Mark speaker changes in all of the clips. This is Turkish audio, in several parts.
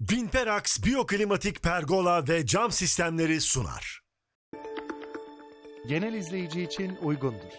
Speaker 1: Vinperax Biyoklimatik Pergola ve Cam Sistemleri sunar.
Speaker 2: genel izleyici için uygundur.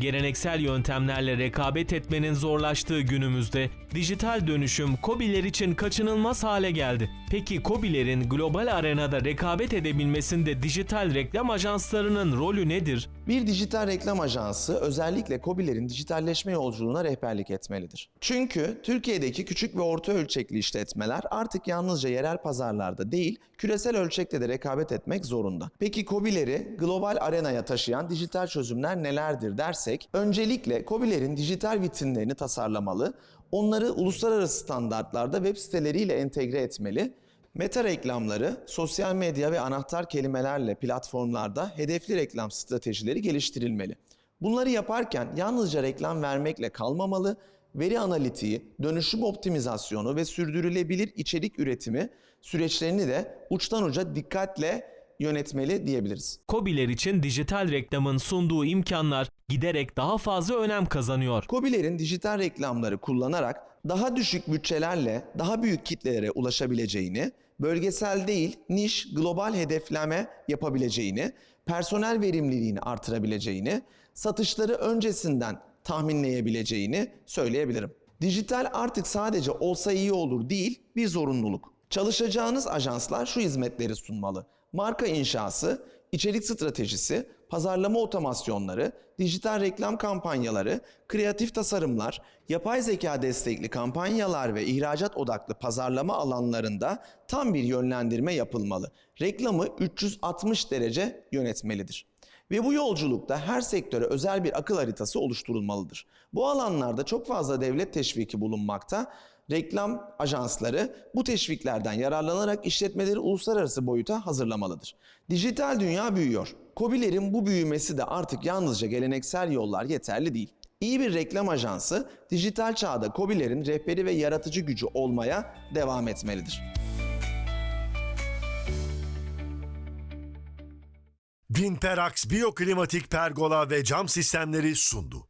Speaker 3: Geleneksel yöntemlerle rekabet etmenin zorlaştığı günümüzde dijital dönüşüm KOBİ'ler için kaçınılmaz hale geldi. Peki KOBİ'lerin global arenada rekabet edebilmesinde dijital reklam ajanslarının rolü nedir?
Speaker 4: Bir dijital reklam ajansı özellikle KOBİ'lerin dijitalleşme yolculuğuna rehberlik etmelidir. Çünkü Türkiye'deki küçük ve orta ölçekli işletmeler artık yalnızca yerel pazarlarda değil, küresel ölçekte de rekabet etmek zorunda. Peki KOBİ'leri global arenaya taşıyan dijital çözümler nelerdir dersek, öncelikle KOBİ'lerin dijital vitrinlerini tasarlamalı, onları uluslararası standartlarda web siteleriyle entegre etmeli Meta reklamları, sosyal medya ve anahtar kelimelerle platformlarda hedefli reklam stratejileri geliştirilmeli. Bunları yaparken yalnızca reklam vermekle kalmamalı, veri analitiği, dönüşüm optimizasyonu ve sürdürülebilir içerik üretimi süreçlerini de uçtan uca dikkatle yönetmeli diyebiliriz.
Speaker 3: KOBİ'ler için dijital reklamın sunduğu imkanlar giderek daha fazla önem kazanıyor.
Speaker 4: KOBİ'lerin dijital reklamları kullanarak daha düşük bütçelerle daha büyük kitlelere ulaşabileceğini, bölgesel değil niş global hedefleme yapabileceğini, personel verimliliğini artırabileceğini, satışları öncesinden tahminleyebileceğini söyleyebilirim. Dijital artık sadece olsa iyi olur değil, bir zorunluluk. Çalışacağınız ajanslar şu hizmetleri sunmalı. Marka inşası, içerik stratejisi, pazarlama otomasyonları, dijital reklam kampanyaları, kreatif tasarımlar, yapay zeka destekli kampanyalar ve ihracat odaklı pazarlama alanlarında tam bir yönlendirme yapılmalı. Reklamı 360 derece yönetmelidir. Ve bu yolculukta her sektöre özel bir akıl haritası oluşturulmalıdır. Bu alanlarda çok fazla devlet teşviki bulunmakta. Reklam ajansları bu teşviklerden yararlanarak işletmeleri uluslararası boyuta hazırlamalıdır. Dijital dünya büyüyor. KOBİ'lerin bu büyümesi de artık yalnızca geleneksel yollar yeterli değil. İyi bir reklam ajansı dijital çağda KOBİ'lerin rehberi ve yaratıcı gücü olmaya devam etmelidir.
Speaker 1: Vinperax Biyoklimatik Pergola ve Cam Sistemleri sundu.